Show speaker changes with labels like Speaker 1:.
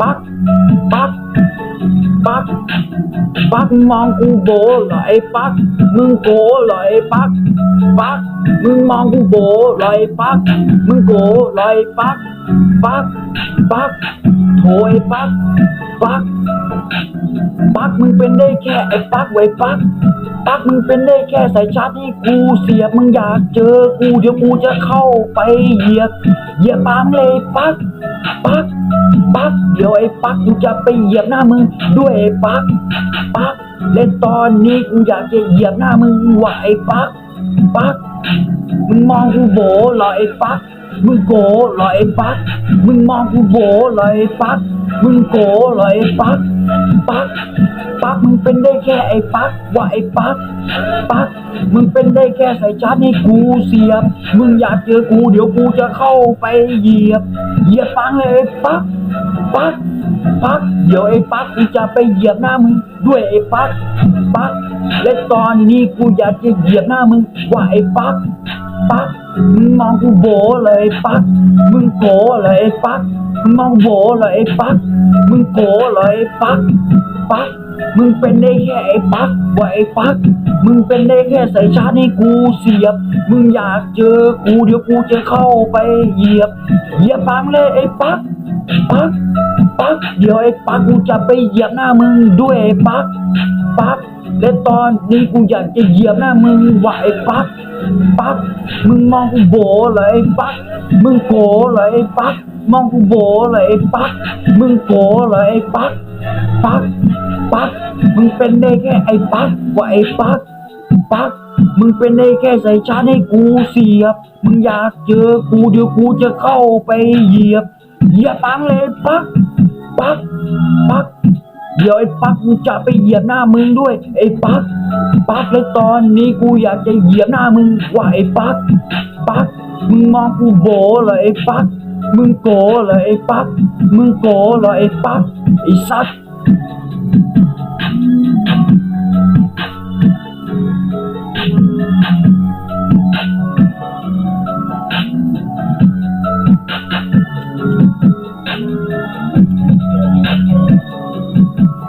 Speaker 1: ปั๊กปั๊กปั๊กปั๊กมองกูโบเหรอไอ้ปักมึงโกเหรอไอ้ปักปักมึงมองกูโบเหรอไอ้ปักมึงโกเหรอไอ้ปักปักปักโถไอ้ปั๊กปั๊กปั๊กมึงเป็นได้แค่ไอ้ปั๊กไว้ปั๊กปั๊กมึงเป็นได้แค่สายชาร์จให้กูเสียบมึงอยากเจอกูเดี๋ยวกูจะเข้าไปเหยียบเหยียบปามเลยปั๊ก ปักปักเดี๋ยวไอ้ปักกูจะไปเหยียบหน้ามึงด้วยไอ้ปักปักเล่นตอนนี้กูอยากจะเหยียบหน้ามึงว่าไอ้ปักปักมึงมองกูโบเหรอไอ้ปักมึงโกเหรอไอ้ปักมึงมองกูโบเหรอไอ้ปัก มึงโกเหรอไอ้ปักปักปักมึงเป็นได้แค่ไอ้ปักว่าไอ้ปักปักมึงเป็นได้แค่ใส่ชาร์จให้กูเสียบ มึงอยากเจอกูเดี๋ยวกูจะเข้าไปเหยียบ เหยียบปังเลยไอ้ปักปักปักเดี๋ยวไอ้ปักกูจะไปเหยียบหน้ามึงด้วยไอ้ปักปักและตอนนี้กูอยากจะเหยียบหน้ามึงว่าไอ้ปัก ปักมึงมองกูโบเลยปักมึงโกเลยปักมึงมองโบเลยปักมึงโกเลยปักปัก มึงเป็นได้แค่ไอ้ปักว่าไอ้ปัก มึงเป็นได้แค่ใส่ชาร์จให้กูเสียบ มึงอยากเจอกูเดี๋ยวกูจะเข้าไปเหยียบ เหยียบปังเลยไอ้ปัก ปัก ปัก เดี๋ยวไอ้ปักกูจะไปเหยียบหน้ามึงด้วยไอ้ปัก ปัก และตอนนี้กูอยากจะเหยียบหน้ามึงว่าไอ้ปัก ปัก มึงมองกูโบเลยไอ้ปัก มึงโกเลยไอ้ปัก มองกูโบเลยไอ้ปักมึงโกเลยไอ้ปักปักปักมึงเป็นได้แค่ไอ้ปักว่าไอ้ปักปักมึงเป็นได้แค่ใส่ชาร์จให้กูเสียบ มึงอยากเจอกูเดี๋ยวกูจะเข้าไปเหยียบเหยียบปังเลยปักปักปักเดี๋ยวไอ้ปักกูจะไปเหยียบหน้ามึงด้วย ไอ้ปักปักแล้วตอนนี้กูอยากจะเหยียบหน้ามึงว่าไอ้ปักปักมึงมองกูโบเลยไอ้ปัก mừng cổ là e bác mừng cổ là e bác e sát Thank
Speaker 2: you.